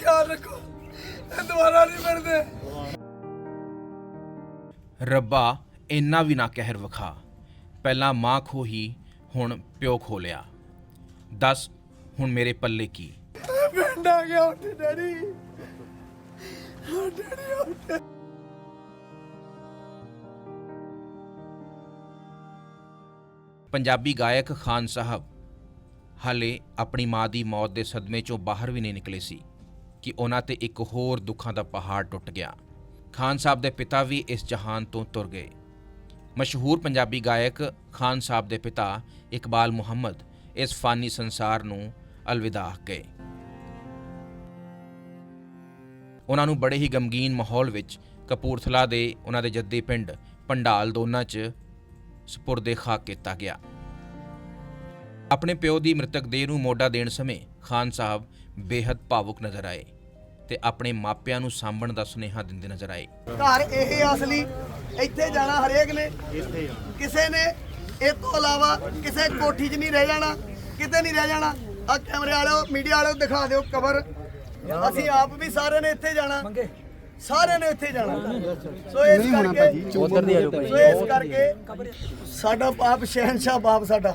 ਖਿਆਲ ਰੱਖੋ। ਇਹ ਦੁਬਾਰਾ ਨਹੀਂ ਮਿਲਦੇ ਰੱਬਾ ਇੰਨਾ ਵੀ ਨਾ ਕਹਿਰ ਵਿਖਾ। ਪਹਿਲਾਂ ਮਾਂ ਖੋਹੀ ਹੁਣ ਪਿਓ ਖੋ ਲਿਆ। ਦੱਸ ਹੁਣ ਮੇਰੇ ਪੱਲੇ ਕੀ? ਪਿੰਡ ਆ ਗਿਆ ਉੱਥੇ ਡੈਡੀ। ਡੈਡੀ ਉੱਥੇ। ਪੰਜਾਬੀ ਗਾਇਕ ਖਾਨ ਸਾਹਿਬ ਹਾਲੇ ਆਪਣੀ ਮਾਂ ਦੀ ਮੌਤ ਦੇ ਸਦਮੇ ਚੋਂ ਬਾਹਰ ਵੀ ਨਹੀਂ ਨਿਕਲੇ ਸੀ। ਕਿ ਉਹਨਾਂ ਤੇ ਇੱਕ ਹੋਰ ਦੁੱਖਾਂ ਦਾ ਪਹਾੜ ਟੁੱਟ ਗਿਆ। ਖਾਨ ਸਾਹਿਬ ਦੇ ਪਿਤਾ ਵੀ ਇਸ ਜਹਾਨ ਤੋਂ ਤੁਰ ਗਏ। ਮਸ਼ਹੂਰ ਪੰਜਾਬੀ ਗਾਇਕ ਖਾਨ ਸਾਹਿਬ ਦੇ ਪਿਤਾ ਇਕਬਾਲ ਮੁਹੰਮਦ ਇਸ ਫਾਨੀ ਸੰਸਾਰ ਨੂੰ ਅਲਵਿਦਾ ਗਏ। ਉਹਨਾਂ ਨੂੰ ਬੜੇ ਹੀ ਗਮਗੀਨ ਮਾਹੌਲ ਵਿੱਚ ਕਪੂਰਥਲਾ ਦੇ ਉਹਨਾਂ ਦੇ ਜੱਦੀ ਪਿੰਡ ਪੰਡਾਲ ਦੋਨਾ 'ਚ ਸਪੁਰਦੇ ਖਾਕ ਕੀਤਾ ਗਿਆ। ਆਪਣੇ ਪਿਓ ਦੀ ਮ੍ਰਿਤਕ ਦੇਹ ਨੂੰ ਮੋਢਾ ਦੇਣ ਸਮੇਂ ਖਾਨ ਸਾਹਿਬ ਬੇहद ਭਾਵੁਕ ਨਜ਼ਰ ਆਏ ਤੇ ਆਪਣੇ ਮਾਪਿਆਂ ਨੂੰ ਸਾਂਭਣ ਦਾ ਸੁਨੇਹਾ ਦਿੰਦੇ ਨਜ਼ਰ ਆਏ। ਘਰ ਇਹ ਅਸਲੀ ਇੱਥੇ ਜਾਣਾ ਹਰੇਕ ਨੇ। ਕਿਸੇ ਨੇ ਇਸ ਤੋਂ ਇਲਾਵਾ ਕਿਸੇ ਕੋਠੀ 'ਚ ਨਹੀਂ ਰਹਿ ਜਾਣਾ ਕਿਤੇ ਨਹੀਂ ਰਹਿ ਜਾਣਾ। ਆ ਕੈਮਰੇ ਵਾਲਿਓ ਮੀਡੀਆ ਵਾਲੇ ਦਿਖਾ ਦਿਓ ਕਬਰ ਅਸੀਂ ਆਪ ਵੀ ਸਾਰਿਆਂ ਨੇ ਇੱਥੇ ਜਾਣਾ। ਸਾਰਿਆਂ ਨੇ ਇੱਥੇ ਜਾਣਾ। ਸੋ ਇਸ ਕਰਕੇ ਸੋ ਇਸ ਕਰਕੇ ਸਾਡਾ ਪਾਪ ਸ਼ਹਿਨशाह ਪਾਪ ਸਾਡਾ।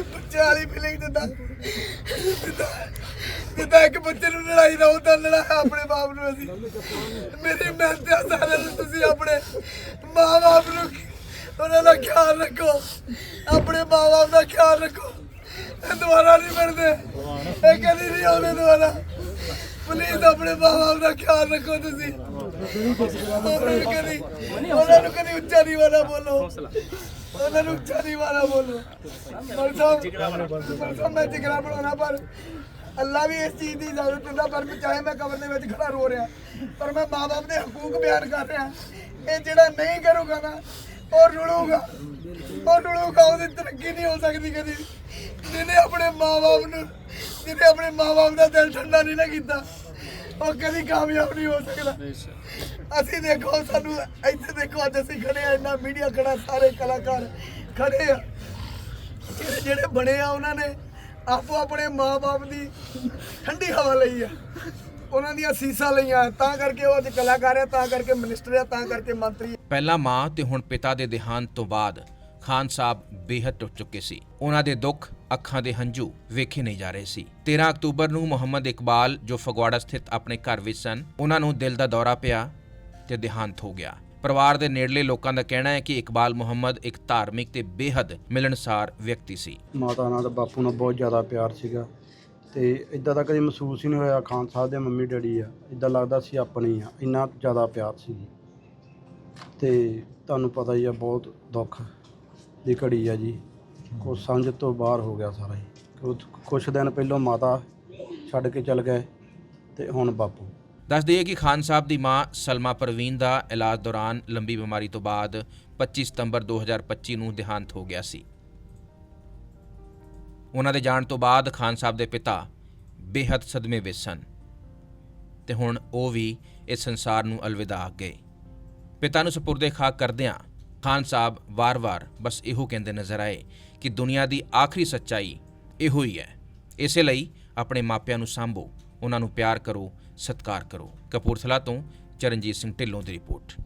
ਬੱਚੇ ਵਾਲੀ ਫੀਲਿੰਗ ਜਿੱਦਾਂ, ਜਿੱਦਾਂ- ਇੱਕ ਬੱਚੇ ਨੂੰ ਲੜਾਈ ਦਾ ਉਦਾਂ ਲੜਾਇਆ ਆਪਣੇ ਬਾਪ ਨੂੰ ਅਸੀਂ। ਮੇਰੀ ਮਿਹਨਤ ਆ ਸਾਰਿਆਂ ਨੂੰ, ਤੁਸੀਂ ਆਪਣੇ ਮਾਂ-ਬਾਪ ਨੂੰ ਉਹਨਾਂ ਦਾ ਖਿਆਲ ਰੱਖੋ। ਆਪਣੇ ਮਾਂ-ਬਾਪ ਦਾ ਖਿਆਲ ਰੱਖੋ। ਇਹ ਦੁਬਾਰਾ ਨਹੀਂ ਮਿਲਦੇ ਇਹ ਕਦੀ ਨਹੀਂ ਆਉਂਦੇ ਦੁਬਾਰਾ। ਪਲੀਜ਼ ਆਪਣੇ ਮਾਂ-ਬਾਪ ਦਾ ਖਿਆਲ ਰੱਖੋ ਤੁਸੀਂ। ਉਹਨਾਂ ਨੂੰ ਕਦੀ ਉਹਨਾਂ ਨੂੰ ਕਦੀ ਉੱਚਾ ਨਹੀਂ ਵਾਲਾ ਬੋਲੋ। ਉਹਨਾਂ ਨੂੰ ਉੱਚਾ ਨਹੀਂ ਵਾਲਾ ਬੋਲੋ ਮਰਸਾ ਮਰਸਾ ਮੈਂ ਜਿਗਰਾ ਬਣਾਉਣਾ, ਪਰ ਅੱਲਾ ਵੀ ਇਸ ਚੀਜ਼ ਦੀ ਇਜਾਜ਼ਤ ਦਿੰਦਾ, ਪਰ ਚਾਹੇ ਮੈਂ ਕਬਰ ਦੇ ਵਿੱਚ ਖੜਾ ਰੋ ਰਿਹਾ, ਪਰ ਮੈਂ ਮਾਂ-ਬਾਪ ਦੇ ਹਕੂਕ ਬਿਆਨ ਕਰ ਰਿਹਾ। ਇਹ ਜਿਹੜਾ ਨਹੀਂ ਕਰੂਗਾ ਨਾ, ਉਹ ਰੁਲੂਗਾ। ਉਹ ਰੁਲੂਗਾ, ਉਹਦੀ ਤਰੱਕੀ ਨਹੀਂ ਹੋ ਸਕਦੀ ਕਦੀ। ਜਿਹਨੇ ਆਪਣੇ ਮਾਂ-ਬਾਪ ਨੂੰ ਜਿਹਨੇ ਆਪਣੇ ਮਾਂ-ਬਾਪ ਦਾ ਦਿਲ ਠੰਡਾ ਨਹੀਂ ਨਾ ਕੀਤਾ ਉਹ ਕਦੀ ਕਾਮਯਾਬ ਨਹੀਂ ਹੋ ਸਕਦਾ। ਅਸੀਂ ਦੇਖੋ, ਸਾਨੂੰ ਇੱਥੇ ਦੇਖੋ, ਅੱਜ ਅਸੀਂ ਖੜੇ ਆ, ਇੰਨਾ ਮੀਡੀਆ ਖੜਾ, ਸਾਰੇ ਕਲਾਕਾਰ ਖੜੇ ਆ। ਜਿਹੜੇ ਜਿਹੜੇ ਬਣੇ ਆ, ਉਹਨਾਂ ਨੇ ਆਪੋ ਆਪਣੇ ਮਾਪੇ ਦੀ ਠੰਡੀ ਹਵਾ ਲਈ ਆ। ਉਹਨਾਂ ਦੀਆਂ ਸੀਸਾਂ ਲਈਆਂ। ਤਾਂ ਕਰਕੇ ਉਹ ਅੱਜ ਕਲਾਕਾਰ ਆ, ਤਾਂ ਕਰਕੇ ਮਿਨਿਸਟਰ ਆ, ਤਾਂ ਕਰਕੇ ਮੰਤਰੀ ਪਹਿਲਾਂ ਮਾਂ ਤੇ ਹੁਣ ਪਿਤਾ ਦੇ ਦੇਹਾਂਤ ਤੋਂ ਬਾਅਦ ਖਾਨ ਸਾਹਿਬ ਬੇਹੱਦ ਟੁੱਟ ਚੁੱਕੇ ਸੀ। ਉਹਨਾਂ ਦੇ ਦੁੱਖ ਅੱਖਾਂ ਦੇ ਹੰਝੂ ਵੇਖੇ ਨਹੀਂ ਜਾ ਰਹੇ ਸੀ। 13 ਅਕਤੂਬਰ ਨੂੰ ਮੁਹੰਮਦ ਇਕਬਾਲ, ਜੋ ਫਗਵਾੜਾ ਸਥਿਤ ਆਪਣੇ ਘਰ ਵਿੱਚ ਸਨ, ਉਹਨਾਂ ਨੂੰ ਦਿਲ ਦਾ ਦੌਰਾ ਪਿਆ ਤੇ ਦੇਹਾਂਤ ਹੋ ਗਿਆ। ਪਰਿਵਾਰ ਦੇ ਨੇੜਲੇ ਲੋਕਾਂ ਦਾ ਕਹਿਣਾ ਹੈ ਕਿ ਇਕਬਾਲ ਮੁਹੰਮਦ ਇੱਕ ਧਾਰਮਿਕ ਤੇ ਬੇਹੱਦ ਮਿਲਣਸਾਰ ਵਿਅਕਤੀ ਸੀ। ਮਾਤਾ ਨਾਲ ਬਾਪੂ ਨਾਲ ਬਹੁਤ ਜ਼ਿਆਦਾ ਪਿਆਰ ਸੀਗਾ ਤੇ ਇਦਾਂ ਦਾ ਕਦੇ ਮਹਿਸੂਸ ਹੀ ਨਹੀਂ ਹੋਇਆ, ਖਾਨ ਸਾਹਿਬ ਦੇ ਮੰਮੀ ਡੈਡੀ ਆ। ਇਦਾਂ ਲੱਗਦਾ ਸੀ ਆਪਣੇ ਆ, ਇੰਨਾ ਜ਼ਿਆਦਾ ਪਿਆਰ ਸੀ। ਤੇ ਤੁਹਾਨੂੰ ਪਤਾ ਹੀ ਆ, ਬਹੁਤ ਦੁੱਖ ਦੀ ਘੜੀ ਆ ਜੀ। ਕੁਛ ਸਮਝ ਤੋਂ ਬਾਹਰ ਹੋ ਗਿਆ ਸਾਰਾ ਹੀ। ਕੁਛ- ਦਿਨ ਪਹਿਲਾਂ ਮਾਤਾ ਛੱਡ ਕੇ ਚਲ ਗਏ ਤੇ ਹੁਣ ਬਾਪੂ। ਦੱਸ ਦਈਏ ਕਿ ਖਾਨ ਸਾਹਿਬ ਦੀ ਮਾਂ ਸਲਮਾ ਪਰਵੀਨ ਦਾ ਇਲਾਜ ਦੌਰਾਨ ਲੰਬੀ ਬਿਮਾਰੀ ਤੋਂ ਬਾਅਦ 25 ਸਤੰਬਰ 2025 ਨੂੰ ਦੇਹਾਂਤ ਹੋ ਗਿਆ ਸੀ। ਉਹਨਾਂ ਦੇ ਜਾਣ ਤੋਂ ਬਾਅਦ ਖਾਨ ਸਾਹਿਬ ਦੇ ਪਿਤਾ ਬੇਹੱਦ ਸਦਮੇ ਵਿੱਚ ਸਨ ਤੇ ਹੁਣ ਉਹ ਵੀ ਇਸ ਸੰਸਾਰ ਨੂੰ ਅਲਵਿਦਾ ਆ ਗਏ ਪਿਤਾ ਨੂੰ ਸਪੁਰਦੇ ਖਾਕ ਕਰਦਿਆਂ ਖਾਨ ਸਾਹਿਬ ਵਾਰ-ਵਾਰ ਬਸ ਇਹੋ ਕਹਿੰਦੇ ਨਜ਼ਰ ਆਏ ਕਿ ਦੁਨੀਆ ਦੀ ਆਖਰੀ ਸੱਚਾਈ ਇਹੋ ਹੀ ਹੈ। ਇਸੇ ਲਈ ਆਪਣੇ ਮਾਪਿਆਂ ਨੂੰ ਸਾਂਭੋ, ਉਹਨਾਂ ਨੂੰ ਪਿਆਰ ਕਰੋ, ਸਤਿਕਾਰ ਕਰੋ। ਕਪੂਰਥਲਾ ਤੋਂ ਚਰਨਜੀਤ ਸਿੰਘ ਢਿੱਲੋਂ ਦੀ ਰਿਪੋਰਟ।